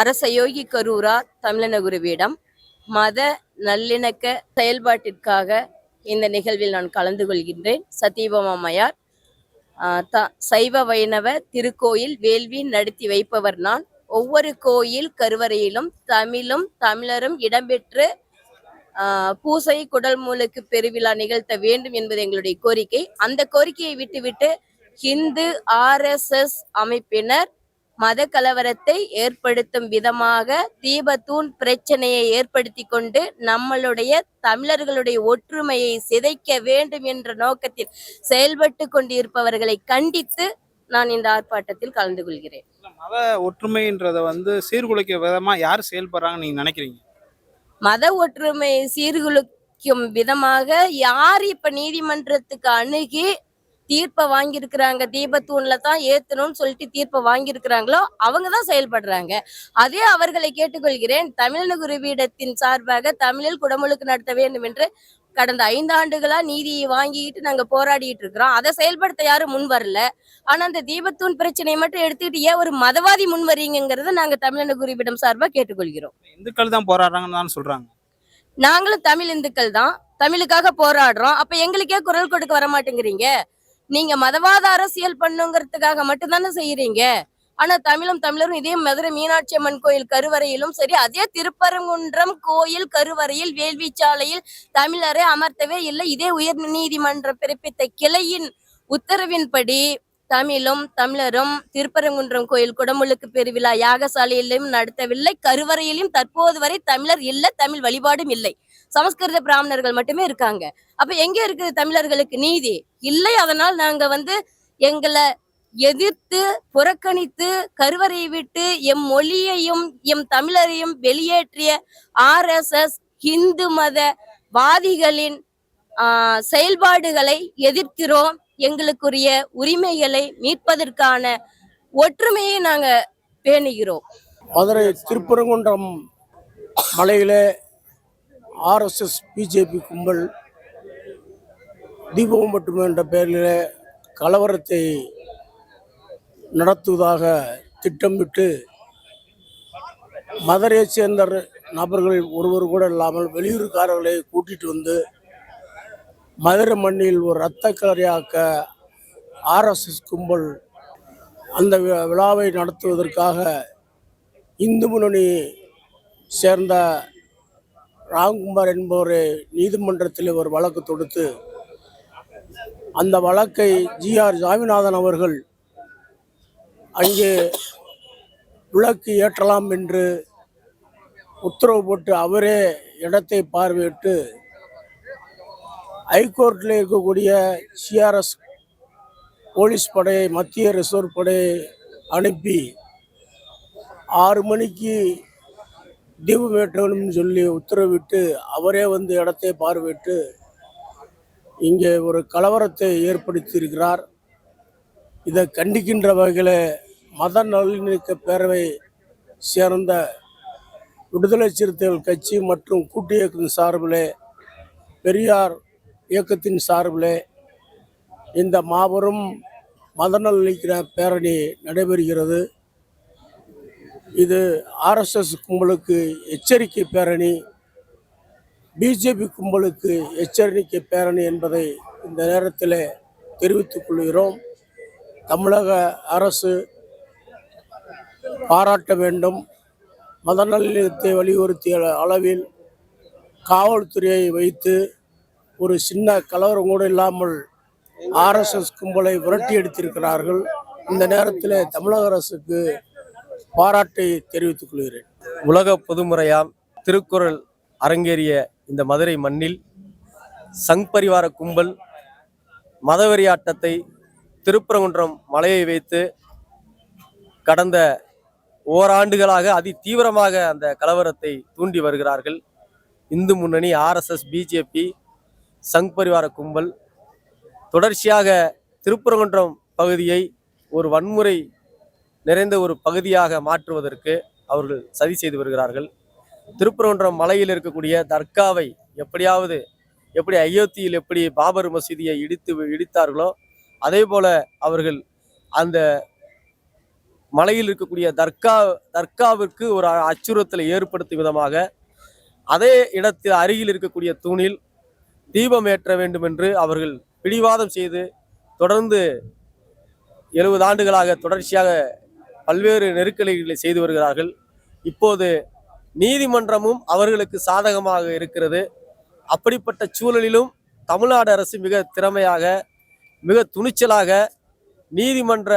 அரச யோகி கரூரா தமிழன குருவிடம் மத நல்லிணக்க செயல்பாட்டிற்காக இந்த நிகழ்வில் நான் கலந்து கொள்கின்றேன். சத்தியபாமா த சைவ வைணவ திருக்கோயில் வேள்வி நடத்தி வைப்பவர் நான். ஒவ்வொரு கோயில் கருவறையிலும் தமிழும் தமிழரும் இடம்பெற்று பூசை குடல் மூலுக்கு பெருவிழா நிகழ்த்த வேண்டும் என்பது எங்களுடைய கோரிக்கை. அந்த கோரிக்கையை விட்டுவிட்டு ஹிந்து ஆர்எஸ்எஸ் அமைப்பினர் மத கலவரத்தை ஏற்படுத்தும் விதமாக தீபத்தூண் பிரச்சனையை ஏற்படுத்தி கொண்டு நம்மளுடைய தமிழர்களுடைய ஒற்றுமையை சிதைக்க வேண்டும் என்ற நோக்கத்தில் செயல்பட்டு கொண்டிருப்பவர்களை கண்டித்து நான் இந்த ஆர்ப்பாட்டத்தில் கலந்து கொள்கிறேன். மத ஒற்றுமைன்றத வந்து சீர்குலைக்க விதமா யார் செயல்படுறாங்கன்னு நீங்க நினைக்கிறீங்க? மத ஒற்றுமை சீர்குலைக்கும் விதமாக யார் இப்ப நீதிமன்றத்துக்கு அணுகி தீர்ப்பை வாங்கியிருக்கிறாங்க. தீபத்தூண்ல தான் ஏத்தணும்னு சொல்லிட்டு தீர்ப்பை வாங்கியிருக்கிறாங்களோ அவங்க தான் செயல்படுறாங்க. அதே அவர்களை கேட்டுக்கொள்கிறேன். தமிழ் குருவீடத்தின் சார்பாக தமிழில் குடமுழுக்கு நடத்த வேண்டும் என்று கடந்த ஐந்து ஆண்டுகளா நீதியை வாங்கிட்டு நாங்க போராடிட்டு இருக்கிறோம். அதை செயல்படுத்த யாரும் முன் வரல. ஆனா அந்த தீபத்தூண் பிரச்சனையை மட்டும் எடுத்துக்கிட்டு ஏன் ஒரு மதவாதி முன் வரீங்கிறத நாங்க தமிழ் குருவிடம் சார்பா கேட்டுக்கொள்கிறோம். இந்துக்கள் தான் போராடுறாங்கன்னு தான் சொல்றாங்க. நாங்களும் தமிழ் இந்துக்கள் தான். தமிழுக்காக போராடுறோம். அப்ப எங்களுக்கே குரல் கொடுக்க வர மாட்டேங்கிறீங்க நீங்க மதவாத அரசியல் பண்ணுங்கிறதுக்காக மட்டும்தானே செய்யறீங்க? ஆனா தமிழும் தமிழரும் இதே மதுரை மீனாட்சி அம்மன் கோயில் கருவறையிலும் சரி அதே திருப்பரங்குன்றம் கோயில் கருவறையில் வேள்விச்சாலையில் தமிழரை அமர்த்தவே இல்லை. இதே உயர் நீதிமன்றம் பிறப்பித்த கிளையின் உத்தரவின்படி தமிழும் தமிழரும் திருப்பரங்குன்றம் கோயில் குடமுழுக்கு பெருவிழா யாகசாலையிலும் நடத்தவில்லை. கருவறையிலும் தற்போது வரை தமிழர் இல்லை தமிழ் வழிபாடும் இல்லை. சமஸ்கிருத பிராமணர்கள் மட்டுமே இருக்காங்க. அப்ப எங்க இருக்குது தமிழர்களுக்கு நீதி? இல்லை அதனால் நாங்க வந்து எங்களை எதிர்த்து புறக்கணித்து கருவறையை விட்டு எம் மொழியையும் எம் தமிழரையும் வெளியேற்றிய ஆர்எஸ்எஸ் இந்து மத வாதிகளின் செயல்பாடுகளை எதிர்க்கிறோம். எங்களுக்குரிய உரிமைகளை மீட்பதற்கான ஒற்றுமையை நாங்க பேணுகிறோம். மதுரை திருப்பரங்குன்றம் மலையிலே ஆர்எஸ்எஸ் பிஜேபி கும்பல் தீபம் மட்டும் என்ற பெயரில் கலவரத்தை நடத்துவதாக திட்டமிட்டு மதுரையைச் சேர்ந்த நபர்கள் ஒருவர் கூட இல்லாமல் வெளியூர்காரர்களை கூட்டிட்டு வந்து மதுரை மண்ணில் ஒரு இரத்த கலரையாக்க ஆர்எஸ்எஸ் கும்பல் அந்த விழாவை நடத்துவதற்காக இந்து முன்னணி சேர்ந்த ராம்குமார் என்பவரை நீதிமன்றத்தில் ஒரு வழக்கு தொடுத்து அந்த வழக்கை ஜிஆர் சாமிநாதன் அவர்கள் அங்கே விளக்கு ஏற்றலாம் என்று உத்தரவு போட்டு அவரே இடத்தை பார்வையிட்டு ஹைகோர்ட்டில் இருக்கக்கூடிய சிஆர்எஸ் போலீஸ் படையை மத்திய ரிசர்வ் படையை அனுப்பி ஆறு மணிக்கு தீபம் ஏற்றணும்னு சொல்லி உத்தரவிட்டு அவரே வந்து இடத்தை பார்வையிட்டு இங்கே ஒரு கலவரத்தை ஏற்படுத்தியிருக்கிறார். இதை கண்டிக்கின்ற வகையில் மத நல்லிணக்க பேரவை சேர்ந்த விடுதலை சிறுத்தைகள் கட்சி மற்றும் கூட்டு இயக்கத்தின் சார்பிலே பெரியார் இயக்கத்தின் சார்பிலே இந்த மாபெரும் மத நல்லிணக்க பேரணி நடைபெறுகிறது. இது ஆர்எஸ்எஸ் கும்பலுக்கு எச்சரிக்கை பேரணி பிஜேபி கும்பலுக்கு எச்சரிக்கை பேரணி என்பதை இந்த நேரத்தில் தெரிவித்துக் கொள்கிறோம். தமிழக அரசு பாராட்ட வேண்டும். மத நல்லிணக்கத்தை வலியுறுத்திய அளவில் காவல்துறையை வைத்து ஒரு சின்ன கலவரம் கூட இல்லாமல் ஆர்எஸ்எஸ் கும்பலை விரட்டி எடுத்திருக்கிறார்கள் இந்த நேரத்தில் தமிழக அரசுக்கு பாராட்டை தெரிவித்துக் கொள்கிறேன். உலக பொதுமுறையாம் திருக்குறள் அரங்கேறிய இந்த மதுரை மண்ணில் சங் பரிவார கும்பல் மதவெறியாட்டத்தை திருப்பரங்குன்றம் மலையை வைத்து கடந்த ஓராண்டுகளாக அதி தீவிரமாக அந்த கலவரத்தை தூண்டி வருகிறார்கள். இந்து முன்னணி ஆர்எஸ்எஸ் பிஜேபி சங் பரிவார கும்பல். தொடர்ச்சியாக திருப்பரங்குன்றம் பகுதியை ஒரு வன்முறை நிறைந்த ஒரு பகுதியாக மாற்றுவதற்கு அவர்கள் சதி செய்து வருகிறார்கள். திருப்பரங்குன்றம் மலையில் இருக்கக்கூடிய தர்காவை எப்படியாவது எப்படி அயோத்தியில் எப்படி பாபர் மசூதியை இடித்து இடித்தார்களோ அதே போல அவர்கள் அந்த மலையில் இருக்கக்கூடிய தர்கா தர்காவிற்கு ஒரு அச்சுறுத்தலை ஏற்படுத்தும் விதமாக அதே இடத்தில் அருகில் இருக்கக்கூடிய தூணில் தீபம் ஏற்ற வேண்டும் என்று அவர்கள் பிடிவாதம் செய்து தொடர்ந்து எழுபது ஆண்டுகளாக தொடர்ச்சியாக பல்வேறு நெருக்கடிகளை செய்து வருகிறார்கள். இப்போது நீதிமன்றமும் அவர்களுக்கு சாதகமாக இருக்கிறது. அப்படிப்பட்ட சூழலிலும் தமிழ்நாடு அரசு மிக திறமையாக மிக துணிச்சலாக நீதிமன்ற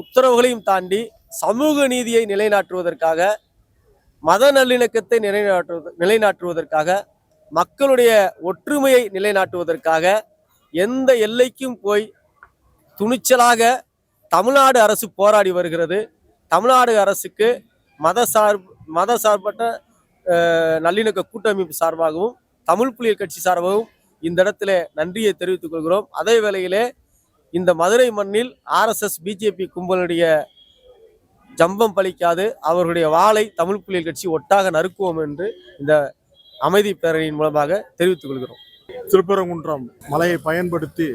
உத்தரவுகளையும் தாண்டி சமூக நீதியை நிலைநாட்டுவதற்காக மத நல்லிணக்கத்தை நிலைநாட்டு நிலைநாட்டுவதற்காக மக்களுடைய ஒற்றுமையை நிலைநாட்டுவதற்காக எந்த எல்லைக்கும் போய் துணிச்சலாக தமிழ்நாடு அரசு போராடி வருகிறது. தமிழ்நாடு அரசுக்கு மத சார் மத சார்பற்ற நல்லிணக்க கூட்டமைப்பு சார்பாகவும் தமிழ் புலிகள் கட்சி சார்பாகவும் இந்த இடத்துல நன்றியை தெரிவித்துக் கொள்கிறோம். அதே வேளையிலே இந்த மதுரை மண்ணில் ஆர்எஸ்எஸ் பிஜேபி கும்பலுடைய ஜம்பம் பலிக்காது அவர்களுடைய வாளை தமிழ் புலிகள் கட்சி ஒட்டாக நறுக்குவோம் என்று இந்த அமைதி பேரணியின் மூலமாக தெரிவித்துக் கொள்கிறோம். திருப்பரங்குன்றம் மலையை பயன்படுத்தி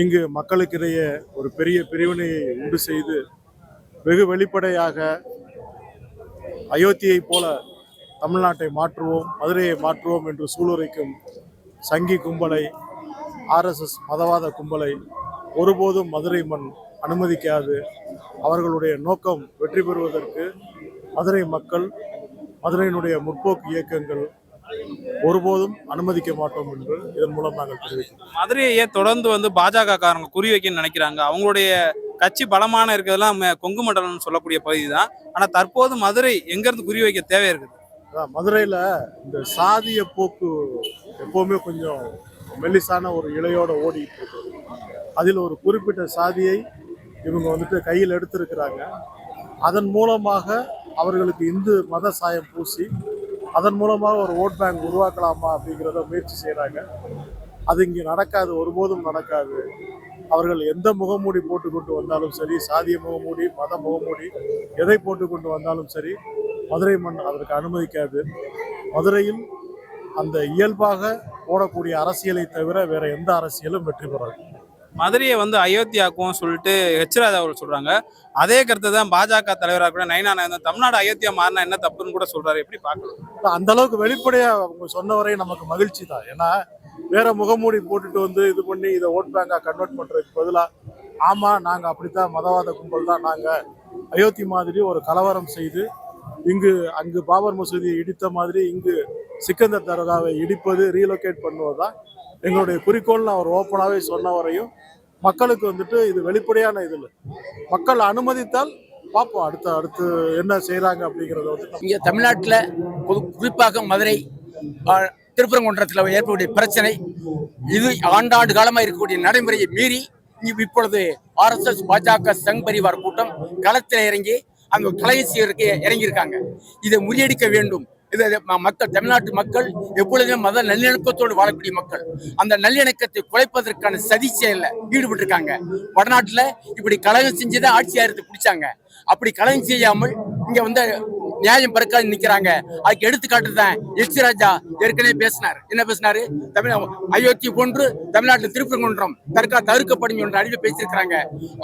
இங்கு மக்களுக்கிடையே ஒரு பெரிய பிரிவினையை உண்டு செய்து வெகு வெளிப்படையாக அயோத்தியைப் போல தமிழ்நாட்டை மாற்றுவோம் மதுரையை மாற்றுவோம் என்று சூளுரைக்கும் சங்கி கும்பலை ஆர்எஸ்எஸ் மதவாத கும்பலை ஒருபோதும் மதுரை மண் அனுமதிக்காது. அவர்களுடைய நோக்கம் வெற்றி பெறுவதற்கு மதுரை மக்கள் மதுரையினுடைய முற்போக்கு இயக்கங்கள் ஒருபோதும் அனுமதிக்க மாட்டோம் என்று இதன் மூலம் நாங்கள் தெரிவிக்கிறோம். மதுரையை தொடர்ந்து வந்து பாஜக காரங்க குறி வைக்கணும்னு நினைக்கிறாங்க? அவங்களுடைய கட்சி பலமான இருக்கிறதுலாம் கொங்கு மண்டலம்னு சொல்லக்கூடிய பகுதி தான் ஆனால் தற்போது மதுரை எங்கேருந்து குறி வைக்க தேவை இருக்குது? அதான் மதுரையில் இந்த சாதிய போக்கு எப்போவுமே கொஞ்சம் மெல்லிசான ஒரு இலையோட ஓடிட்டு இருக்கு. அதில் ஒரு குறிப்பிட்ட சாதியை இவங்க வந்துட்டு கையில் எடுத்திருக்கிறாங்க. அதன் மூலமாக அவர்களுக்கு இந்து மத சாயம் பூசி அதன் மூலமாக ஒரு ஓட் பேங்க் உருவாக்கலாமா அப்படிங்கிறத முயற்சி செய்கிறாங்க அது இங்கே நடக்காது ஒருபோதும் நடக்காது. அவர்கள் எந்த முகமூடி போட்டுக்கொண்டு வந்தாலும் சரி சாதிய முகமூடி மத முகமூடி எதை போட்டுக்கொண்டு வந்தாலும் சரி மதுரை மண் அதற்கு அனுமதிக்காது. மதுரையில் அந்த இயல்பாக போடக்கூடிய அரசியலை தவிர வேற எந்த அரசியலும் வெற்றி பெறாது. மதுரையை வந்து அயோத்தியாக்கும் சொல்லிட்டு ஹெச் ராஜா அவர்கள் சொல்றாங்க. அதே கருத்தை தான் பாஜக தலைவராக கூட நைனா நாயந்தன் தமிழ்நாடு அயோத்தியா மாறினா என்ன தப்புன்னு கூட சொல்றாரு. எப்படி பார்க்கலாம்? அந்த அளவுக்கு வெளிப்படையா அவங்க சொன்ன வரை நமக்கு மகிழ்ச்சி தான். ஏன்னா வேற முகமூடி போட்டுட்டு வந்து இது பண்ணி இதை ஓட் பேங்காக கன்வெர்ட் பண்ணுறதுக்கு பதிலாக ஆமாம் நாங்கள் அப்படித்தான் மதவாத கும்பல் தான். நாங்கள் அயோத்தி மாதிரி ஒரு கலவரம் செய்து இங்கு அங்கு பாபர் மசூதியை இடித்த மாதிரி இங்கு சிக்கந்தர் தர்காவை இடிப்பது ரீலொகேட் பண்ணுவது தான் எங்களுடைய குறிக்கோள்னு அவர் ஓப்பனாகவே சொன்ன வரையும் மக்களுக்கு வந்துட்டு இது வெளிப்படையான இதில் மக்கள் அனுமதித்தால் பார்ப்போம் அடுத்த அடுத்து என்ன செய்கிறாங்க அப்படிங்கிறத வந்து இங்கே தமிழ்நாட்டில் பொது குறிப்பாக மதுரை திருப்பரங்குன்றத்தில் ஏற்படக்கூடிய பிரச்சனை இது ஆண்டாண்டு காலமாக இருக்கக்கூடிய நடைமுறையை மீறி இப்பொழுது ஆர்எஸ்எஸ் பாஜக சங் பரிவார் கூட்டம் களத்தில் இறங்கி அங்கே கலை செய்யறதுக்கு இறங்கியிருக்காங்க. இதை முறியடிக்க வேண்டும். இது மக்கள் தமிழ்நாட்டு மக்கள் எப்பொழுதுமே மத நல்லிணக்கத்தோடு வாழக்கூடிய மக்கள். அந்த நல்லிணக்கத்தை குலைப்பதற்கான சதி செயலில் ஈடுபட்டிருக்காங்க. வடநாட்டில் இப்படி கலகம் செஞ்சுதான் ஆட்சியாரத்தை பிடிச்சாங்க. அப்படி கலகம் செய்யாமல் இங்கே வந்து நியாயம் பறக்காது நிக்கிறாங்க. அதுக்கு எடுத்துக்காட்டு தான் எச் ராஜா ஏற்கனவே பேசினார். என்ன பேசினாரு? தமிழ் அயோத்தி போன்று தமிழ்நாட்டில் திருப்பரங்குன்றம் தற்கா தவிர்க்கப்படும் என்ற அறிவை பேசியிருக்கிறாங்க.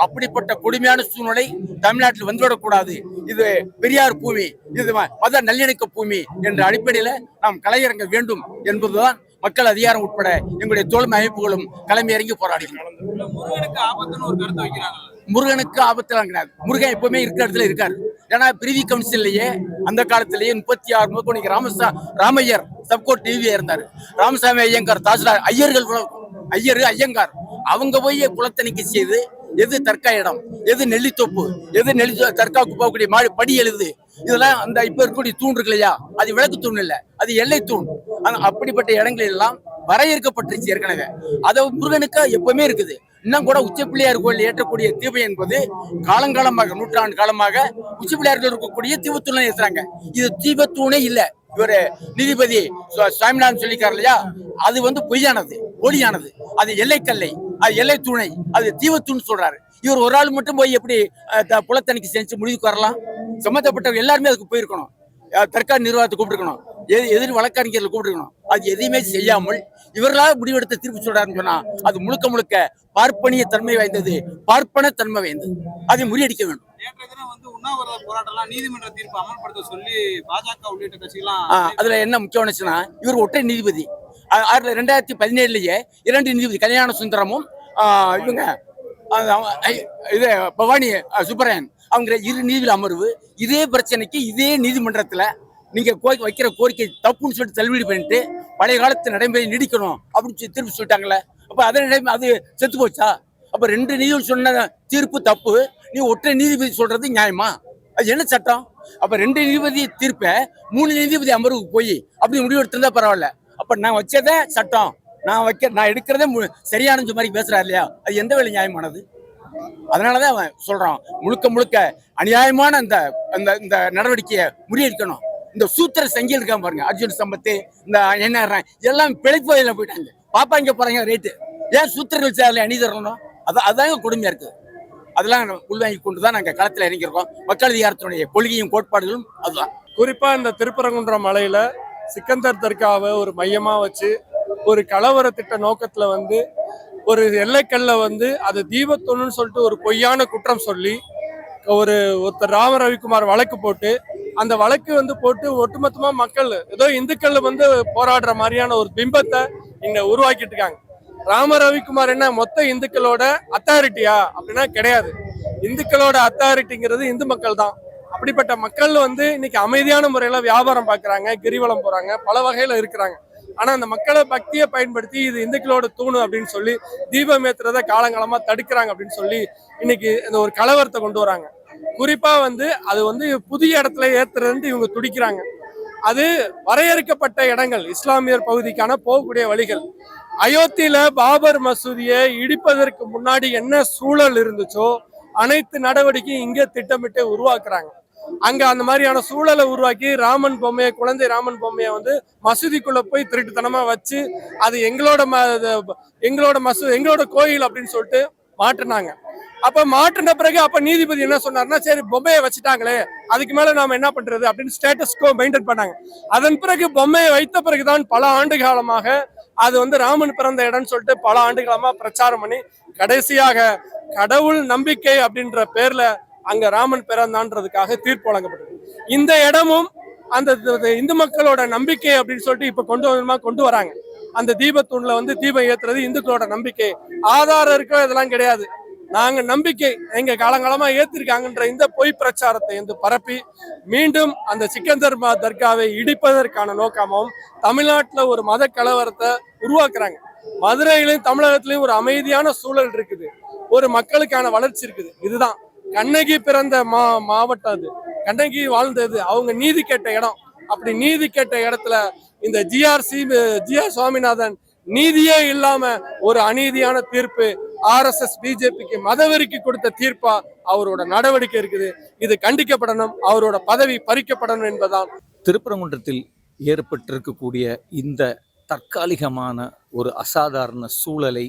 அப்படிப்பட்ட கொடுமையான சூழ்நிலை தமிழ்நாட்டில் வந்துவிடக்கூடாது. இது பெரியார் பூமி இது மத நல்லிணக்க பூமி என்ற அடிப்படையில நாம் கலையிறங்க வேண்டும் என்பதுதான் மக்கள் அதிகாரம் உட்பட எங்களுடைய தோழமை அமைப்புகளும் களம் இறங்கி போராடுகிறோம் முருகனுக்கு ஆபத்துன்னு ஒரு கருத்தை வைக்கிறாங்க முருகனுக்கு ஆபத்துலாம் கிடையாது முருகன் எப்பவுமே இருக்கிற இடத்துல இருக்காரு. ஏன்னா பிரிவி கவுன்சில்லையே அந்த காலத்திலேயே முப்பத்தி ஆறு முதல் இன்னைக்கு ராமசா ராமையர் சப்கோட் டிவியா இருந்தார். ராமசாமி ஐயங்கார் தாசில்தார் ஐயர்கள் ஐயர் ஐயங்கார். அவங்க போய் குளத்தணிக்கை செய்து எது தர்க்கா இடம் எது நெல்லித்தொப்பு எது நெல்லி தற்காவுக்கு போகக்கூடிய மாடி படி எழுது. இதெல்லாம் அந்த இப்ப இருக்கக்கூடிய தூண் இருக்கு இல்லையா? அது விளக்கு தூண் இல்லை அது எல்லை தூண். அப்படிப்பட்ட இடங்கள் எல்லாம் வரையறுக்கப்பட்டுருச்சு ஏற்கனவே. அதை முருகனுக்கு எப்பவுமே இருக்குது. இன்னும் கூட உச்ச பிள்ளையார் கோயில் ஏற்றக்கூடிய தீபம் என்பது காலங்காலமாக நூற்றாண்டு காலமாக உச்சப்பிள்ளையார்கள் இருக்கக்கூடிய தீபத்தூணை ஏற்றுறாங்க இது தீபத்தூணே இல்லை. இவர் நீதிபதி சுவாமிநாதன் சொல்லிக்கார் இல்லையா? அது வந்து பொய்யானது போலியானது அது எல்லைக்கல்லை அது எல்லை தூணை அது தீபத்தூண் சொல்றாரு. இவர் ஒரு ஆள் மட்டும் போய் எப்படி புலத்தணிக்கு த- செஞ்சு முடிவுக்கு வரலாம்? சம்மந்தப்பட்டவர் எல்லாருமே அதுக்கு போயிருக்கணும். தற்கால நிர்வாகத்தை கூப்பிட்டுருக்கணும். எதிர் எதிர் வழக்கறிஞர்களை கூப்பிட்டுருக்கணும். அது எதையுமே செய்யாமல் இவர்களாக முடிவெடுத்து திருப்பி சொல்றாருன்னு சொன்னா அது முழுக்க முழுக்க பார்ப்பனிய தன்மை வாய்ந்தது. பார்ப்பன தன்மை வாய்ந்தது. அதை முறியடிக்க வேண்டும். அதுல என்ன முக்கியம்னுச்சுன்னா இவர் ஒற்றை நீதிபதி. ஆயிரத்தி ரெண்டாயிரத்தி பதினேழுலயே இரண்டு நீதிபதி கல்யாண சுந்தரமும் இவங்க இது பவானி சுப்பராயன் அவங்க இரு நீதிபதி அமர்வு இதே பிரச்சனைக்கு இதே நீதிமன்றத்துல நீங்க கோரிக்கை வைக்கிற கோரிக்கை தப்புன்னு சொல்லிட்டு தள்ளுபடி பண்ணிட்டு பழைய காலத்து நடைமுறை நீடிக்கணும் அப்படின்னு சொல்லி தீர்ப்பு சொல்லிட்டாங்களே அப்போ அதை நடைமுறை அது செத்து போச்சா? அப்போ ரெண்டு நீதிபதி சொன்ன தீர்ப்பு தப்பு. நீ ஒற்றை நீதிபதி சொல்றது நியாயமா? அது என்ன சட்டம்? அப்போ ரெண்டு நீதிபதி தீர்ப்பை மூணு நீதிபதி அமர்வுக்கு போய் அப்படி முடிவு எடுத்திருந்தா பரவாயில்ல. அப்போ நான் வச்சதே சட்டம். நான் வைக்க நான் எடுக்கிறதே சரியான மாதிரி பேசுறாரு இல்லையா? அது எந்த வேலை நியாயமானது? அதனாலதான் அவன் சொல்றான் முழுக்க முழுக்க அநியாயமான அந்த அந்த இந்த நடவடிக்கையை முறியடிக்கணும். இந்த சூத்திர சங்கியில் இருக்கான் பாருங்க அர்ஜுன் சம்பத்து இந்த என்ன எல்லாம் பிழைப்பதில் போயிட்டாங்க. பாப்பா இங்க போறாங்க ரேட்டு ஏன் சூத்திரர்கள் சேரல அணி தரணும்? அது அதுதாங்க கொடுமையா இருக்கு. அதெல்லாம் உள்வாங்கி கொண்டு தான் நாங்கள் களத்தில் இறங்கியிருக்கோம். மக்கள் அதிகாரத்தினுடைய கொள்கையும் கோட்பாடுகளும் அதுதான். குறிப்பாக இந்த திருப்பரங்குன்ற மலையில் சிக்கந்தர் தர்காவை ஒரு மையமாக வச்சு ஒரு கலவர திட்ட நோக்கத்தில் வந்து ஒரு எல்லைக்கல்ல வந்து அது தீபத்தொன்னு சொல்லிட்டு ஒரு பொய்யான குற்றம் சொல்லி ஒரு ஒருத்தர் ராம ரவிக்குமார் வழக்கு போட்டு அந்த வழக்கு வந்து போட்டு ஒட்டுமொத்தமாக மக்கள் ஏதோ இந்துக்கள் வந்து போராடுற மாதிரியான ஒரு பிம்பத்தை இங்க உருவாக்கிட்டு இருக்காங்க. ராம ரவிக்குமார் என்ன மொத்த இந்துக்களோட அத்தாரிட்டியா அப்படின்னா கிடையாது. இந்துக்களோட அத்தாரிட்டிங்கிறது இந்து மக்கள் தான். அப்படிப்பட்ட மக்கள் வந்து இன்னைக்கு அமைதியான முறையில வியாபாரம் பார்க்கறாங்க கிரிவலம் போறாங்க பல வகையில இருக்கிறாங்க. ஆனா அந்த மக்களை பக்தியை பயன்படுத்தி இது இந்துக்களோட தூணு அப்படின்னு சொல்லி தீபம் ஏத்துறத காலங்காலமா தடுக்கிறாங்க அப்படின்னு சொல்லி இன்னைக்கு இந்த ஒரு கலவரத்தை கொண்டு வராங்க. குறிப்பா வந்து அது வந்து புதிய இடத்துல ஏத்துறதுன்ட்டு இவங்க துடிக்கிறாங்க. அது வரையறுக்கப்பட்ட இடங்கள் இஸ்லாமியர் பகுதிக்கான போகக்கூடிய வழிகள். அயோத்தியில பாபர் மசூதியை இடிப்பதற்கு முன்னாடி என்ன சூழல் இருந்துச்சோ அனைத்து நடவடிக்கையும் இங்கே திட்டமிட்டு உருவாக்குறாங்க. அங்க அந்த மாதிரியான சூழலை உருவாக்கி ராமன் பொம்மையை குழந்தை ராமன் பொம்மையை வந்து மசூதிக்குள்ள போய் திருட்டுத்தனமா வச்சு அது எங்களோட ம எங்களோட மசூ எங்களோட கோயில் அப்படின்னு சொல்லிட்டு மாட்டினாங்க அப்ப மாற்றின பிறகு அப்ப நீதிபதி என்ன சொன்னார்னா சரி பொம்மையை வச்சுட்டாங்களே அதுக்கு மேல நாம என்ன பண்றது அப்படின்னு ஸ்டேட்டஸ்கோ மெயின்டைன் பண்ணாங்க. அதன் பிறகு பொம்மையை வைத்த பிறகுதான் பல ஆண்டு காலமாக அது வந்து ராமன் பிறந்த இடம்னு சொல்லிட்டு பல ஆண்டு காலமா பிரச்சாரம் பண்ணி கடைசியாக கடவுள் நம்பிக்கை அப்படின்ற பேர்ல அங்க ராமன் பிறந்தான்றதுக்காக தீர்ப்பு வழங்கப்பட்டது. இந்த இடமும் அந்த இந்து மக்களோட நம்பிக்கை அப்படின்னு சொல்லிட்டு இப்ப கொண்டு வரமா கொண்டு வராங்க. அந்த தீபத்தூண்ல வந்து தீபம் ஏத்துறது இந்துக்களோட நம்பிக்கை. ஆதாரம் இருக்கோ இதெல்லாம் கிடையாது. நாங்க நம்பிக்கை எங்க காலங்காலமா ஏத்திருக்காங்கன்ற இந்த பொய் பிரச்சாரத்தை வந்து பரப்பி மீண்டும் அந்த சிக்கந்தர் மா தர்காவை இடிப்பதற்கான நோக்கமும் தமிழ்நாட்டில் ஒரு மத கலவரத்தை உருவாக்குறாங்க. மதுரையிலும் தமிழகத்திலையும் ஒரு அமைதியான சூழல் இருக்குது. ஒரு மக்களுக்கான வளர்ச்சி இருக்குது. இதுதான். கண்ணகி பிறந்த மா மாவட்டம் அது. கண்ணகி வாழ்ந்தது. அவங்க நீதி கேட்ட இடம். அப்படி நீதி கேட்ட இடத்துல இந்த ஜிஆர்சி ஜிஆர் சுவாமிநாதன் நீதியே இல்லாம ஒரு அநீதியான தீர்ப்பு ஆர்எஸ்எஸ் பிஜேபிக்கு மதவெறிக்கு கொடுத்த தீர்ப்பா அவரோட நடவடிக்கை இருக்குது. இது கண்டிக்கப்படணும் அவரோட பதவி பறிக்கப்படணும் என்பதால். திருப்பரங்குன்றத்தில் ஏற்பட்டிருக்கக்கூடிய இந்த தற்காலிகமான ஒரு அசாதாரண சூழலை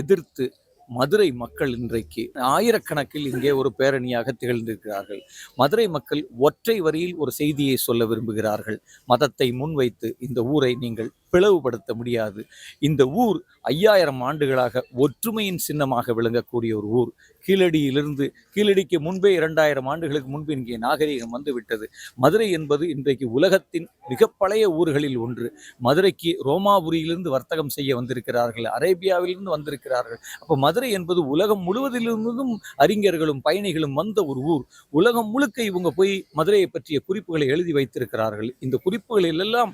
எதிர்த்து மதுரை மக்கள் இன்றைக்கு ஆயிரக்கணக்கில் இங்கே ஒரு பேரணியாக திகழ்ந்திருக்கிறார்கள். மதுரை மக்கள் ஒற்றை வரியில் ஒரு செய்தியை சொல்ல விரும்புகிறார்கள். மதத்தை முன்வைத்து இந்த ஊரை நீங்கள் பிளவுபடுத்த முடியாது. இந்த ஊர் ஐயாயிரம் ஆண்டுகளாக ஒற்றுமையின் சின்னமாக விளங்கக்கூடிய ஒரு ஊர். கீழடியிலிருந்து கீழடிக்கு முன்பே இரண்டாயிரம் ஆண்டுகளுக்கு முன்பு இங்கே நாகரிகம் வந்துவிட்டது. மதுரை என்பது இன்றைக்கு உலகத்தின் மிக பழைய ஊர்களில் ஒன்று. மதுரைக்கு ரோமாபுரியிலிருந்து வர்த்தகம் செய்ய வந்திருக்கிறார்கள் அரேபியாவிலிருந்து வந்திருக்கிறார்கள். அப்போ மதுரை என்பது உலகம் முழுவதிலிருந்தும் அறிஞர்களும் பயணிகளும் வந்த ஒரு ஊர். உலகம் முழுக்க இவங்க போய் மதுரையை பற்றிய குறிப்புகளை எழுதி வைத்திருக்கிறார்கள். இந்த குறிப்புகளில் எல்லாம்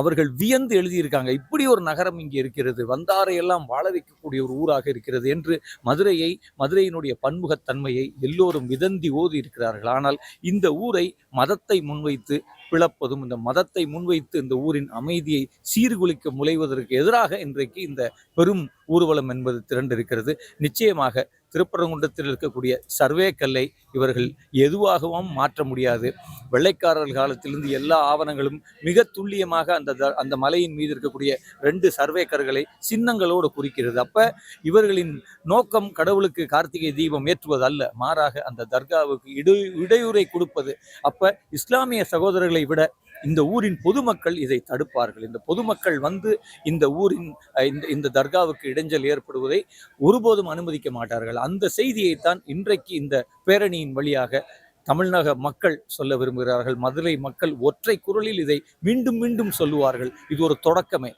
அவர்கள் வியந்து எழுதியிருக்காங்க இப்படி ஒரு நகரம் இங்கே இருக்கிறது. வந்தாரை எல்லாம் வாழ வைக்கக்கூடிய ஒரு ஊராக இருக்கிறது என்று மதுரையை மதுரையினுடைய பன்முகத்தன்மையை எல்லோரும் விதந்தி ஓதி இருக்கிறார்கள். ஆனால் இந்த ஊரை மதத்தை முன்வைத்து பிளப்பதும் இந்த மதத்தை முன்வைத்து இந்த ஊரின் அமைதியை சீர்குலைக்க முளைவதற்கு எதிராக இன்றைக்கு இந்த பெரும் ஊர்வலம் என்பது திரண்டிருக்கிறது. நிச்சயமாக திருப்பரங்குன்றத்தில் இருக்கக்கூடிய சர்வே கல்லை இவர்கள் எதுவாகவும் மாற்ற முடியாது. வெள்ளைக்காரர்கள் காலத்திலிருந்து எல்லா ஆவணங்களும் மிக துல்லியமாக அந்த த- அந்த மலையின் மீது இருக்கக்கூடிய ரெண்டு சர்வே கற்களை சின்னங்களோடு குறிக்கிறது. அப்போ இவர்களின் நோக்கம் கடவுளுக்கு கார்த்திகை தீபம் ஏற்றுவது அல்ல மாறாக அந்த தர்காவுக்கு இடை இடையூறை கொடுப்பது. அப்போ இஸ்லாமிய சகோதரர்களை விட இந்த ஊரின் பொதுமக்கள் இதை தடுப்பார்கள். இந்த பொதுமக்கள் வந்து இந்த ஊரின் இந்த இந்த தர்காவுக்கு இடைஞ்சல் ஏற்படுவதை ஒருபோதும் அனுமதிக்க மாட்டார்கள். அந்த செய்தியைத்தான் இன்றைக்கு இந்த பேரணியின் வழியாக தமிழக மக்கள் சொல்ல விரும்புகிறார்கள். மதுரை மக்கள் ஒற்றை குரலில் இதை மீண்டும் மீண்டும் சொல்லுவார்கள். இது ஒரு தொடக்கமே.